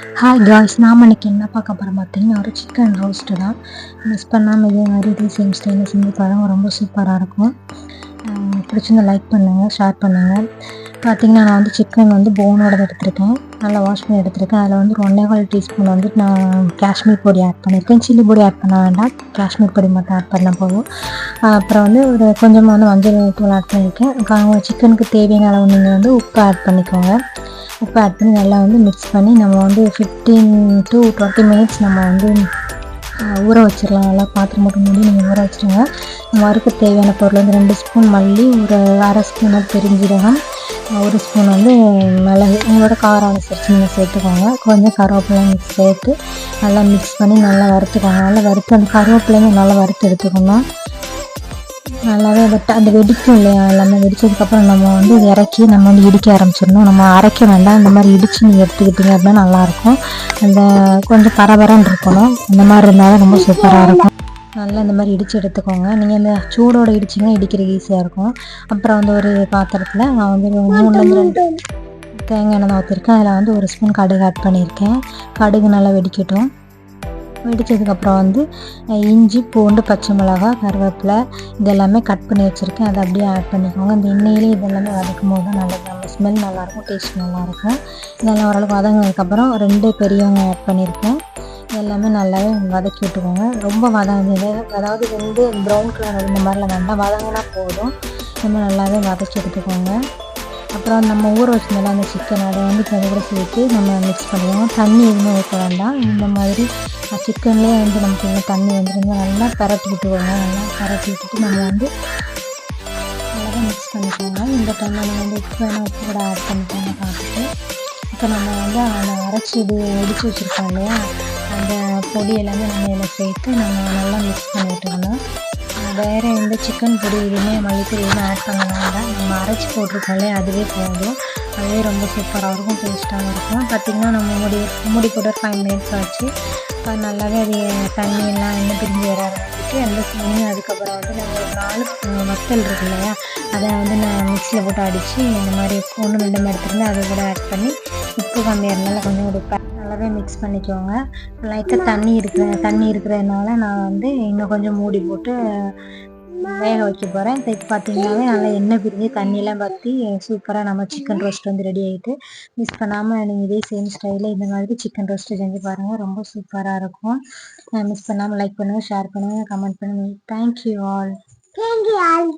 Hi guys நாம் இன்றைக்கி என்ன பார்க்க போகிறோம் பார்த்தீங்கன்னா ஒரு சிக்கன் ரோஸ்ட்டு தான். மிஸ் பண்ணாமல் இதே மாதிரி இதே சேம் ஸ்டைலில் செஞ்சு பாருங்க ரொம்ப சூப்பராக இருக்கும். பிடிச்சிருந்தா லைக் பண்ணுங்கள் ஷேர் பண்ணுங்கள் பார்த்தீங்கன்னா நான் வந்து சிக்கன் வந்து போனோட எடுத்திருக்கேன். நல்லா வாஷ் பண்ணி எடுத்திருக்கேன். அதில் வந்து ஒரு ஒன்றே கால் டீஸ்பூன் வந்து நான் காஷ்மீர் பொடி ஆட் பண்ணியிருக்கேன். சில்லி பொடி ஆட் பண்ண வேண்டாம். காஷ்மீர் பொடி மட்டும் ஆட் பண்ண போதும். அப்புறம் வந்து ஒரு கொஞ்சமாக வந்து மஞ்சள் தூள் ஆட் பண்ணியிருக்கேன். சிக்கனுக்கு தேவையான அளவு நீங்கள் வந்து உப்பு ஆட் பண்ணிக்கோங்க. உப்பு ஆட் பண்ணி நல்லா வந்து மிக்ஸ் பண்ணி நம்ம வந்து ஃபிஃப்டீன் டு டுவெண்ட்டி மினிட்ஸ் நம்ம வந்து ஊற வச்சிடலாம். நல்லா பாத்திரம் மட்டும் மூடி நீங்கள் ஊற வச்சிருங்க வறுக்க தேவையான பொருள் வந்து ரெண்டு ஸ்பூன் மல்லி ஒரு அரை ஸ்பூன் வந்து பெருஞ்சீரகம் ஒரு ஸ்பூன் வந்து மிளகு. உங்களோட காரம் அனுசரித்து நீங்கள் சேர்த்துக்கோங்க. கொஞ்சம் கருவேப்பிலையும் மிக்ஸ் சேர்த்து நல்லா மிக்ஸ் பண்ணி நல்லா வறுத்துக்கோங்க. நல்லா வறுத்து அந்த கருவேப்பிலையும் நல்லா வறுத்து எடுத்துக்கணும் நல்லாவே வெட்ட அந்த வெடிக்கும் இல்லையா? எல்லாமே வெடிச்சதுக்கப்புறம் நம்ம வந்து இறக்கி நம்ம வந்து இடிக்க ஆரம்பிச்சிடணும். நம்ம அரைக்க வேண்டாம். இந்த மாதிரி இடித்து நீங்கள் எடுத்துக்கிட்டீங்க அப்படின்னா நல்லாயிருக்கும். அந்த கொஞ்சம் பரபரன்னு இருக்கணும். இந்த மாதிரி இருந்தால் தான் ரொம்ப சூப்பராக இருக்கும். நல்லா இந்த மாதிரி இடித்து எடுத்துக்கோங்க. நீங்கள் இந்த சூடோட இடிச்சிங்கன்னா இடிக்கிறது ஈஸியாக இருக்கும். அப்புறம் வந்து ஒரு பாத்திரத்தில் நான் வந்து மூணுலேருந்து ரெண்டு தேங்காய் எண்ணெய் ஊற்றிருக்கேன் அதில் வந்து ஒரு ஸ்பூன் கடுகு ஆட் பண்ணியிருக்கேன். கடுகு நல்லா வெடிக்கட்டும். வெடித்ததுக்கப்புறம் வந்து இஞ்சி பூண்டு பச்சை மிளகாய் கருவேப்பிலை இதெல்லாமே கட் பண்ணி வச்சுருக்கேன். அதை அப்படியே ஆட் பண்ணிக்கோங்க. இந்த எண்ணெயிலே இதெல்லாமே வதக்கும் போது நல்லது நம்ம ஸ்மெல் நல்லாயிருக்கும் டேஸ்ட் நல்லாயிருக்கும். இதெல்லாம் ஓரளவுக்கு வதங்கினதுக்கப்புறம் ரெண்டு பெரியவங்க ஆட் பண்ணியிருக்கேன். எல்லாமே நல்லாவே வதக்கி விட்டுக்கோங்க. ரொம்ப வதங்குது. அதாவது வந்து ப்ரௌன் கலர் இந்த மாதிரிலாம் வேண்டாம். வதங்கினா போதும். நம்ம நல்லாவே வதக்கி எடுத்துக்கோங்க. அப்புறம் நம்ம ஊற வச்சிருந்தோம்ல அந்த சிக்கன் அதை வந்து இப்போ கூட சேர்த்து நம்ம மிக்ஸ் பண்ணிடுவோம். தண்ணி எதுவுமே ஊற்ற வேண்டாம். இந்த மாதிரி சிக்கன்லேயே வந்து நமக்கு இன்னும் தண்ணி வந்துருங்க நல்லா பரட்டி விட்டுக்கோங்க. நல்லா பரட்டி விட்டுட்டு நம்ம வந்து நல்லா மிக்ஸ் பண்ணிக்கோங்க. இந்த டைமில் நம்ம வந்து உப்பு வேணால் உப்பு கூட ஆட் பண்ணிக்கோங்க பார்த்துட்டு. இப்போ நம்ம வந்து அந்த அரைச்சி இது இடித்து வச்சுருக்கோம் இல்லையா? அந்த பொடி எல்லாமே நம்ம இதில் சேர்த்து நம்ம நல்லா மிக்ஸ் பண்ணி வேறு எந்த சிக்கன் பொடி எதுவுமே மல்லிப்பொடி எதுவும் ஆட் பண்ண வேண்டாம். நம்ம அரைச்சி போட்டிருக்கோம் அதுவே போதும். அதுவே ரொம்ப சூப்பராக இருக்கும் டேஸ்ட்டாகவும் இருக்கும். பார்த்திங்கன்னா நம்ம முடி முடி போட்டு ஒரு ஃபைவ் மினிட்ஸ் ஆச்சு. இப்போ நல்லாவே அது தண்ணியெல்லாம் இன்னும் பிரிஞ்சு வர ஆரம்பிச்சிட்டு அந்த அதுக்கப்புறம் வந்து நம்ம ஒரு நாலு வத்தல் இருக்கு இல்லையா? அதை வந்து நான் மிக்சியில் போட்டு அடித்து இந்த மாதிரி ஒன்று ரெண்டு எடுத்துருந்து அதை கூட ஆட் பண்ணி உப்பு கம்மியாக கொஞ்சம் கொடுப்பேன் நல்லாவே மிக்ஸ் பண்ணிக்கோங்க. லைட்டாக தண்ணி இருக்கிற தண்ணி இருக்கிறதுனால நான் வந்து இன்னும் கொஞ்சம் மூடி போட்டு வேக வைக்க போகிறேன் இப்போ பார்த்தீங்கன்னாவே நல்லா எண்ணெய் பிரிஞ்சு தண்ணியெலாம் பற்றி சூப்பராக நம்ம சிக்கன் ரோஸ்ட் வந்து ரெடி ஆகிட்டு மிஸ் பண்ணாமல் நீங்கள் இதே சேம் ஸ்டைலில் இந்த மாதிரி சிக்கன் ரோஸ்ட்டு செஞ்சு பாருங்கள் ரொம்ப சூப்பராக இருக்கும். மிஸ் பண்ணாமல் லைக் பண்ணுங்கள் ஷேர் பண்ணுங்கள் கமெண்ட் பண்ணுங்கள் தேங்க்யூ ஆல் தேங்க்யூ ஆல்.